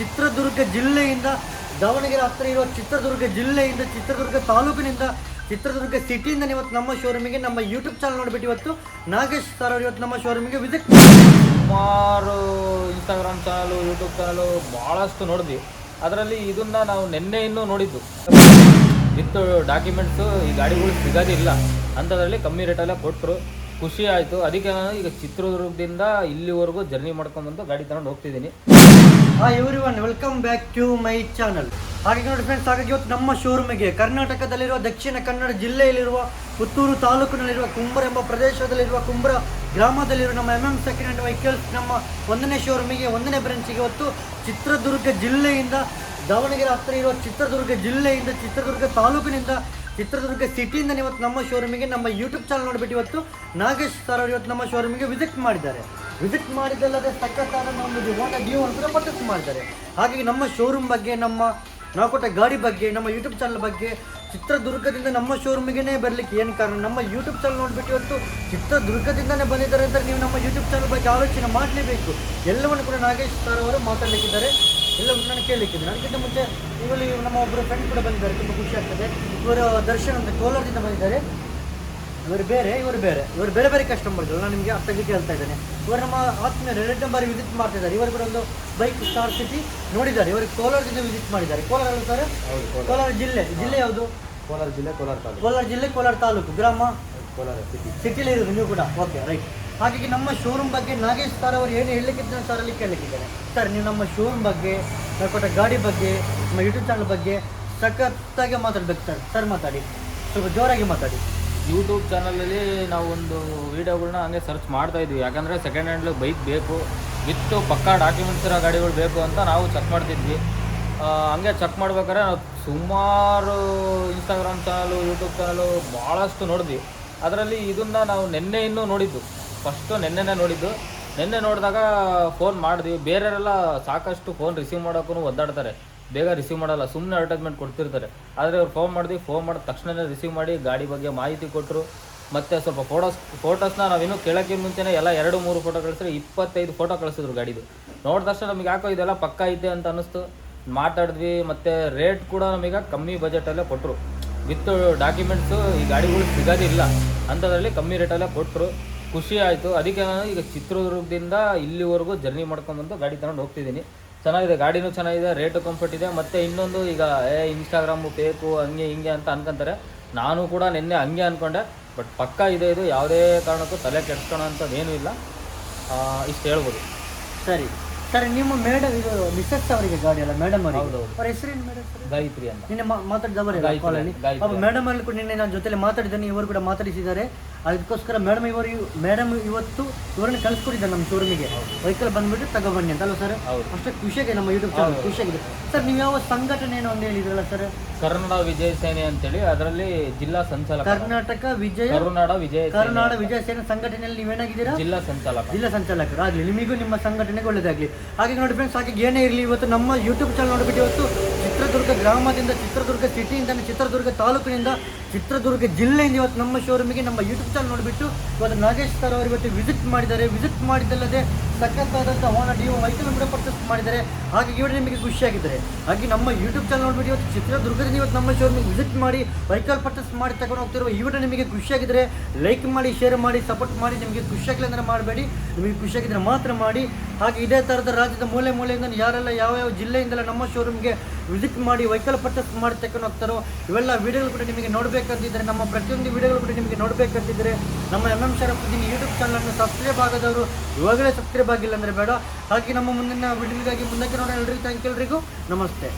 ಚಿತ್ರದುರ್ಗ ಜಿಲ್ಲೆಯಿಂದ, ದಾವಣಗೆರೆ ಹತ್ತಿರ ಇರುವ ಚಿತ್ರದುರ್ಗ ಜಿಲ್ಲೆಯಿಂದ, ಚಿತ್ರದುರ್ಗ ತಾಲೂಕಿನಿಂದ, ಚಿತ್ರದುರ್ಗ ಸಿಟಿಯಿಂದ ಇವತ್ತು ನಮ್ಮ ಶೋರೂಮಿಗೆ ನಮ್ಮ ಯೂಟ್ಯೂಬ್ ಚಾನಲ್ ನೋಡಿಬಿಟ್ಟು ಇವತ್ತು ನಾಗೇಶ್ ಸರ್ ಅವರು ಇವತ್ತು ನಮ್ಮ ಶೋರೂಮಿಗೆ ವಿಸಿಟ್ ಸುಮಾರು ಇನ್ಸ್ಟಾಗ್ರಾಮ್ ಚಾನಲು ಯೂಟ್ಯೂಬ್ ಚಾನಲು ಭಾಳಷ್ಟು ನೋಡಿದ್ವಿ. ಅದರಲ್ಲಿ ಇದನ್ನ ನಾವು ನಿನ್ನೆ ಇನ್ನೂ ನೋಡಿದ್ದು. ವಿತ್ ಡಾಕ್ಯುಮೆಂಟ್ಸು ಈ ಗಾಡಿಗಳು ಸಿಗೋದಿಲ್ಲ ಅಂಥದ್ರಲ್ಲಿ ಕಮ್ಮಿ ರೇಟಲ್ಲ ಕೊಟ್ಟರು ಖುಷಿ ಆಯಿತು. ಅದಕ್ಕೆ ನಾನು ಈಗ ಚಿತ್ರದುರ್ಗದಿಂದ ಇಲ್ಲಿವರೆಗೂ ಜರ್ನಿ ಮಾಡ್ಕೊಂಡ್ಬಂದು ಗಾಡಿ ತಗೊಂಡು ಹೋಗ್ತಿದ್ದೀನಿ. Hi everyone welcome back to my channel ಹಾಗೆ ನೋಡಿ ಫ್ರೆಂಡ್ಸ್ ಹಾಗಾಗಿ ಇವತ್ತು ನಮ್ಮ ಶೋರೂಮಿಗೆ ಕರ್ನಾಟಕದಲ್ಲಿರುವ, ದಕ್ಷಿಣ ಕನ್ನಡ ಜಿಲ್ಲೆಯಲ್ಲಿರುವ, ಪುತ್ತೂರು ತಾಲೂಕಿನಲ್ಲಿರುವ, ಕುಂಬರ ಎಂಬ ಪ್ರದೇಶದಲ್ಲಿರುವ, ಕುಂಬರ ಗ್ರಾಮದಲ್ಲಿರುವ ನಮ್ಮ M M second hand vehicles ನಮ್ಮ ಒಂದನೇ ಶೋರೂಮಿಗೆ ಒಂದನೇ ಬ್ರಾಂಚಿಗೆ ಇವತ್ತು ಚಿತ್ರದುರ್ಗ ಜಿಲ್ಲೆಯಿಂದ, ದಾವಣಗೆರೆ ಹತ್ತಿರ ಇರುವ ಚಿತ್ರದುರ್ಗ ಜಿಲ್ಲೆಯಿಂದ, ಚಿತ್ರದುರ್ಗ ತಾಲೂಕಿನಿಂದ, ಚಿತ್ರದುರ್ಗ ಸಿಟಿಯಿಂದ ಇವತ್ತು ನಮ್ಮ ಶೋರೂಮಿಗೆ ನಮ್ಮ ಯೂಟ್ಯೂಬ್ ಚಾನಲ್ ನೋಡ್ಬಿಟ್ಟು ಇವತ್ತು ನಾಗೇಶ್ ಸರ್ ಅವರು ಇವತ್ತು ನಮ್ಮ ಶೋರೂಮಿಗೆ ವಿಸಿಟ್ ಮಾಡಿದ್ದಾರೆ. ವಿಸಿಟ್ ಮಾಡಿದ್ದಲ್ಲದೆ ಸಖತ್ತಾದ ಹೋಂಡಾ ಡ್ಯೂ ಅಂತ ಪರ್ಚೇಸ್ ಮಾಡಿದ್ದಾರೆ. ಹಾಗಾಗಿ ನಮ್ಮ ಶೋರೂಮ್ ಬಗ್ಗೆ, ನಮ್ಮ ನಾವು ಗಾಡಿ ಬಗ್ಗೆ, ನಮ್ಮ ಯೂಟ್ಯೂಬ್ ಚಾನಲ್ ಬಗ್ಗೆ ಚಿತ್ರದುರ್ಗದಿಂದ ನಮ್ಮ ಶೋರೂಮಿಗೆ ಬರಲಿಕ್ಕೆ ಏನು ಕಾರಣ? ನಮ್ಮ ಯೂಟ್ಯೂಬ್ ಚಾನಲ್ ನೋಡಿಬಿಟ್ಟು ಇವತ್ತು ಚಿತ್ರದುರ್ಗದಿಂದನೇ ಬಂದಿದ್ದಾರೆ ಅಂದರೆ ನೀವು ನಮ್ಮ ಯೂಟ್ಯೂಬ್ ಚಾನಲ್ ಬಗ್ಗೆ ಆಲೋಚನೆ ಮಾಡಲೇಬೇಕು. ಎಲ್ಲವನ್ನು ಕೂಡ ನಾಗೇಶ್ ಸರ್ ಅವರು ಮಾತಾಡಲಿಕ್ಕಿದ್ದಾರೆ. ಎಲ್ಲವನ್ನು ನಾನು ಕೇಳಲಿಕ್ಕಿದ್ದೀನಿ. ಅದಕ್ಕಿಂತ ಮುಂಚೆ ಇವರು ನಮ್ಮ ಒಬ್ಬರು ಫ್ರೆಂಡ್ ಕೂಡ ಬಂದಿದ್ದಾರೆ. ತುಂಬ ಖುಷಿ ಆಗ್ತದೆ. ಇವರು ದರ್ಶನ್ ಅಂತ ಕೋಲಾರದಿಂದ ಬಂದಿದ್ದಾರೆ. ಇವರು ಬೇರೆ ಇವರು ಬೇರೆ. ಇವರು ಬೇರೆ ಬೇರೆ ಕಸ್ಟಮರ್ಗಳು ನಾನು ನಿಮಗೆ ಅರ್ಥಕ್ಕೆ ಹೇಳ್ತಾ ಇದ್ದೇನೆ. ಇವರು ನಮ್ಮ ಆತ್ಮೀಯ ಎರಡು ನಂಬರ್ ವಿಸಿಟ್ ಮಾಡ್ತಿದ್ದಾರೆ. ಇವರು ಕೂಡ ಒಂದು ಬೈಕ್ ಸ್ಟಾರ್ ಸಿಟಿ ನೋಡಿದ್ದಾರೆ. ಇವರು ಕೋಲಾರ ಜಿಲ್ಲೆ ವಿಸಿಟ್ ಮಾಡಿದ್ದಾರೆ. ಕೋಲಾರ ಅಲ್ಲ ಸರ್? ಕೋಲಾರ. ಜಿಲ್ಲೆ. ಜಿಲ್ಲೆ ಯಾವುದು? ಕೋಲಾರ ಜಿಲ್ಲೆ ಕೋಲಾರ ತಾಲೂಕು. ಕೋಲಾರ ಜಿಲ್ಲೆ ಕೋಲಾರ ತಾಲೂಕು. ಗ್ರಾಮ? ಕೋಲಾರ ಸಿಟಿ ಸಿಟಿಲೇ ಇರೋದು ನೀವು ಕೂಡ. ಓಕೆ ರೈಟ್ ಹಾಗಾಗಿ ನಮ್ಮ ಶೋರೂಮ್ ಬಗ್ಗೆ ನಾಗೇಶ್ ಸರ್ ಅವರು ಏನು ಹೇಳಲಿಕ್ಕಿದ್ದಾರೆ ಸರ್ ಅಲ್ಲಿ ಕೇಳಲಿಕ್ಕಿದ್ದಾರೆ ಸರ್ ನೀವು ನಮ್ಮ ಶೋರೂಮ್ ಬಗ್ಗೆ ನಾವು ಕೊಟ್ಟ ಗಾಡಿ ಬಗ್ಗೆ ನಮ್ಮ ಯೂಟ್ಯೂಬ್ ಚಾನಲ್ ಬಗ್ಗೆ ಸಖತ್ತಾಗಿ ಮಾತಾಡ್ಬೇಕು ಸರ್ ಸರ್ ಮಾತಾಡಿ. ಸ್ವಲ್ಪ ಜೋರಾಗಿ ಮಾತಾಡಿ. ಯೂಟ್ಯೂಬ್ ಚಾನಲಲ್ಲಿ ನಾವು ಒಂದು ವೀಡಿಯೋಗಳನ್ನ ಹಂಗೆ ಸರ್ಚ್ ಮಾಡ್ತಾ ಇದ್ವಿ. ಯಾಕಂದರೆ ಸೆಕೆಂಡ್ ಹ್ಯಾಂಡ್ಲು ಬೈಕ್ ಬೇಕು ವಿತ್ತು ಪಕ್ಕಾ ಡಾಕ್ಯುಮೆಂಟ್ಸ್ ಇರೋ ಗಾಡಿಗಳು ಬೇಕು ಅಂತ ನಾವು ಚೆಕ್ ಮಾಡ್ತಿದ್ವಿ. ಹಂಗೆ ಚೆಕ್ ಮಾಡ್ಬೇಕಾದ್ರೆ ನಾವು ಸುಮಾರು ಇನ್ಸ್ಟಾಗ್ರಾಮ್ ಚಾನಲು ಯೂಟ್ಯೂಬ್ ಚಾನಲು ಭಾಳಷ್ಟು ನೋಡಿದ್ವಿ. ಅದರಲ್ಲಿ ಇದನ್ನ ನಾವು ನಿನ್ನೆ ಇನ್ನೂ ನೋಡಿದ್ದು. ಫಸ್ಟು ನಿನ್ನೆನೇ ನೋಡಿದ್ದು. ನಿನ್ನೆ ನೋಡಿದಾಗ ಫೋನ್ ಮಾಡಿದ್ವಿ. ಬೇರೆಯವರೆಲ್ಲ ಸಾಕಷ್ಟು ಫೋನ್ ರಿಸೀವ್ ಮಾಡೋಕ್ಕೂ ಒದ್ದಾಡ್ತಾರೆ. ಬೇಗ ರಿಸೀವ್ ಮಾಡಲ್ಲ ಸುಮ್ಮನೆ ಅಡ್ವರ್ಟೈಸ್ಮೆಂಟ್ ಕೊಡ್ತಿರ್ತಾರೆ. ಆದರೆ ಅವ್ರು ಫೋನ್ ಮಾಡಿದ್ವಿ ಫೋನ್ ಮಾಡಿದ ತಕ್ಷಣವೇ ರಿಸೀವ್ ಮಾಡಿ, ಗಾಡಿ ಬಗ್ಗೆ ಮಾಹಿತಿ ಕೊಟ್ಟರು ಮತ್ತು ಸ್ವಲ್ಪ ಫೋಟೋಸ್ ಫೋಟೋಸ್ನ ನಾವಿನ್ನು ಕೇಳೋಕ್ಕೆ ಮುಂಚೆನೇ ಎಲ್ಲ ಎರಡು, ಮೂರು ಫೋಟೋ ಕಳಿಸಿದ್ರೆ ಇಪ್ಪತ್ತೈದು ಫೋಟೋ ಕಳಿಸಿದ್ರು ಗಾಡಿದು. ನೋಡಿದ ತಕ್ಷಣ ನಮಗೆ ಯಾಕೋ ಇದೆಲ್ಲ ಪಕ್ಕ ಇದೆ ಅಂತ ಅನ್ನಿಸ್ತು. ಮಾತಾಡಿದ್ವಿ, ಮತ್ತು ರೇಟ್ ಕೂಡ ನಮಗೆ ಕಮ್ಮಿ ಬಜೆಟಲ್ಲೇ ಕೊಟ್ಟರು ವಿತ್ ಡಾಕ್ಯುಮೆಂಟ್ಸು ಈ ಗಾಡಿಗಳು ಸಿಗೋದಿಲ್ಲ. ಅಂಥದ್ರಲ್ಲಿ ಕಮ್ಮಿ ರೇಟಲ್ಲೇ ಕೊಟ್ಟರು ಖುಷಿ ಆಯಿತು. ಅದಕ್ಕೆ ನಾನು ಈಗ ಚಿತ್ರದುರ್ಗದಿಂದ ಇಲ್ಲಿವರೆಗೂ ಜರ್ನಿ ಮಾಡ್ಕೊಂಡ್ಬಂದು ಗಾಡಿ ತಗೊಂಡು ಹೋಗ್ತಿದ್ದೀನಿ. ಚೆನ್ನಾಗಿದೆ, ಗಾಡಿನೂ ಚೆನ್ನಾಗಿದೆ ರೇಟು ಕಂಫರ್ಟ್ ಇದೆ. ಮತ್ತು ಇನ್ನೊಂದು ಈಗ, ಏ ಇನ್ಸ್ಟಾಗ್ರಾಮು ಬೇಕು, ಹಂಗೆ ಹಿಂಗೆ ಅಂತ ಅನ್ಕೊಂತಾರೆ. ನಾನು ಕೂಡ ನಿನ್ನೆ ಹಂಗೆ ಅಂದ್ಕೊಂಡೆ ಬಟ್ ಪಕ್ಕ ಇದೆ ಇದು, ಯಾವುದೇ ಕಾರಣಕ್ಕೂ ತಲೆ ಕೆಡ್ಸ್ಕೊಳೋ ಅಂಥದ್ದು ಏನೂ ಇಲ್ಲ ಇಷ್ಟು ಹೇಳ್ಬೋದು. ಸರಿ. ಸರ್ ನಿಮ್ಮ ಮೇಡಮ್ ಇದು ಮಿಸಸ್ ಅವರಿಗೆ ಗಾಡಿ ಅಲ್ಲ ಮೇಡಮ್ ಅವರಿಗೆ? ಹೌದು ಅವ್ರ ಹೆಸರೇನು ಮೇಡಮ್ ಸರ್? ಗಾಯತ್ರಿ ಅಂತ. ನಿನ್ನೆ ಮಾ- ಮಾತಾಡಿದವರೇ ಗಾಯತ್ರಿ, ಕಾಲಲ್ಲಿ ಗಾಯತ್ರಿ. ಮೇಡಮ್ ಅಲ್ಲಿ ಕೂಡ ನಿನ್ನೆ ನಾನು ಜೊತೆಲಿ ಮಾತಾಡಿದ್ದೇನೆ ಇವರು ಕೂಡ ಮಾತಾಡಿಸಿದ್ದಾರೆ. ಅದಕ್ಕೋಸ್ಕರ ಮೇಡಮ್ ಇವರು ಮೇಡಮ್ ಇವತ್ತು ಇವರನ್ನ ಕಳಿಸ್ಕೊಟ್ಟಿದ್ದಾರೆ ನಮ್ಮ ಶೋರೂಮಿಗೆ ವೆಹಿಕಲ್ ಬಂದ್ಬಿಟ್ಟು ತಗೊಬನ್ನಿ ಅಂತ ಅಲ್ವಾ ಸರ್ ಹೌದು. ಅಷ್ಟೇ ಖುಷಿಯಾಗಿದೆ ನಮ್ಮ ಯೂಟ್ಯೂಬ್ ಚಾನಲ್ ಖುಷಿಯಾಗಿದೆ. ಸರ್ ನೀವು ಯಾವ ಸಂಘಟನೆ ಏನೋ ಒಂದು ಹೇಳಿದ್ರಲ್ಲ ಸರ್ ಕರ್ನಾಡ ವಿಜಯ ಸೇನೆ ಅಂತೇಳಿ ಅದರಲ್ಲಿ ಜಿಲ್ಲಾ ಸಂಚಾಲಕ. ಕರ್ನಾಟಕ ವಿಜಯ ಕರುನಾಡ ವಿಜಯ ಸೇನೆ, ಕರ್ನಾಟಕ ವಿಜಯ ಸೇನೆ ಸಂಘಟನೆಯಲ್ಲಿ ನೀವೇನಾಗಿದ್ದೀರಾ? ಜಿಲ್ಲಾ ಸಂಚಾಲಕ. ಜಿಲ್ಲಾ ಸಂಚಾಲಕರು ಆಗಲಿ ನಿಮಗೂ ನಿಮ್ಮ ಸಂಘಟನೆಗೆ ಒಳ್ಳೆಯದಾಗಲಿ ಹಾಗೆ ನೋಡಿ ಫ್ರೆಂಡ್ಸ್ ಹಾಗೆ ಏನೇ ಇರಲಿ ಇವತ್ತು ನಮ್ಮ ಯೂಟ್ಯೂಬ್ ಚಾನಲ್ ನೋಡಿಬಿಟ್ಟು ಇವತ್ತು ಚಿತ್ರದುರ್ಗ ಗ್ರಾಮದಿಂದ ಚಿತ್ರದುರ್ಗ ಸಿಟಿಯಿಂದ ಚಿತ್ರದುರ್ಗ ತಾಲೂಕಿನಿಂದ ಚಿತ್ರದುರ್ಗ ಜಿಲ್ಲೆಯಿಂದ ಇವತ್ತು ನಮ್ಮ ಶೋರೂಮಿಗೆ ನಮ್ಮ ಯೂಟ್ಯೂಬ್ ಚಾನಲ್ ನೋಡಿಬಿಟ್ಟು ಇವತ್ತು ನಾಗೇಶ್ ಸರ್ ಅವರು ಇವತ್ತು ವಿಸಿಟ್ ಮಾಡಿದ್ದಾರೆ. ವಿಸಿಟ್ ಮಾಡಿದ್ದಲ್ಲದೆ ಸಖತ್ತಾದಂಥ ಹೋನ ಡಿಯೋ ವೆಹಿಕಲ್ ಕೂಡ ಪರ್ಚೇಸ್ ಮಾಡಿದ್ದಾರೆ. ಹಾಗೆ ಇವರು ನಿಮಗೆ ಖುಷಿಯಾಗಿದ್ದಾರೆ ಹಾಗೆ ನಮ್ಮ ಯೂಟ್ಯೂಬ್ ಚಾನಲ್ ನೋಡಿಬಿಟ್ಟು ಇವತ್ತು ಚಿತ್ರದುರ್ಗದಿಂದ ಇವತ್ತು ನಮ್ಮ ಶೋರೂಮಿಗೆ ವಿಸಿಟ್ ಮಾಡಿ ವೈಕಲ್ ಪರ್ಚೇಸ್ ಮಾಡಿ ತಗೊಂಡು ಹೋಗ್ತಿರುವ ಇವರು ನಿಮಗೆ ಖುಷಿಯಾಗಿದ್ದರೆ ಲೈಕ್ ಮಾಡಿ ಶೇರ್ ಮಾಡಿ ಸಪೋರ್ಟ್ ಮಾಡಿ. ನಿಮಗೆ ಖುಷಿಯಾಗಿಲ್ಲ ಅಂದರೆ ಮಾಡಬೇಡಿ. ನಿಮಗೆ ಖುಷಿಯಾಗಿದ್ದರೆ ಮಾತ್ರ ಮಾಡಿ. ಹಾಗೆ ಇದೇ ಥರದ ರಾಜ್ಯದ ಮೂಲೆ ಮೂಲೆಯಿಂದ ಯಾರೆಲ್ಲ ಯಾವ ಯಾವ ಜಿಲ್ಲೆಯಿಂದಲ್ಲ ನಮ್ಮ ಶೋರೂಮ್ಗೆ ವಿಸಿಟ್ ಮಾಡಿ ವೆಹಿಕಲ್ ಪರ್ಚೇಸ್ ಮಾಡಿ ತಗೊಂಡು ಹೋಗ್ತಾರೋ, ಇವೆಲ್ಲ ವೀಡಿಯೋಗಳು ಕೂಡ ನಿಮಗೆ ನೋಡಬೇಕಂತಿದ್ದರೆ ನಮ್ಮ ಪ್ರತಿಯೊಂದು ವೀಡಿಯೋಗಳು ಕೂಡ ನಿಮಗೆ ನೋಡಬೇಕಂತಿದ್ದರೆ ನಮ್ಮ ಎಂ ಎಂ ಶರಫುದ್ದೀನ್ ಯೂಟ್ಯೂಬ್ ಚಾನಲನ್ನು ಸಬ್ಸ್ಕ್ರೈಬ್ ಆಗೋದವರು ಇವಾಗಲೇ ಸಬ್ಸ್ಕ್ರೈಬ್ ಆಗಿಲ್ಲ ಅಂದರೆ ಬೇಡ. ಹಾಗೆ ನಮ್ಮ ಮುಂದಿನ ವೀಡಿಯೋಗಾಗಿ ಮುಂದಕ್ಕೆ ನೋಡೋ ಎಲ್ರಿಗೂ. ಥ್ಯಾಂಕ್ ಎಲ್ರಿಗೂ. ನಮಸ್ತೆ.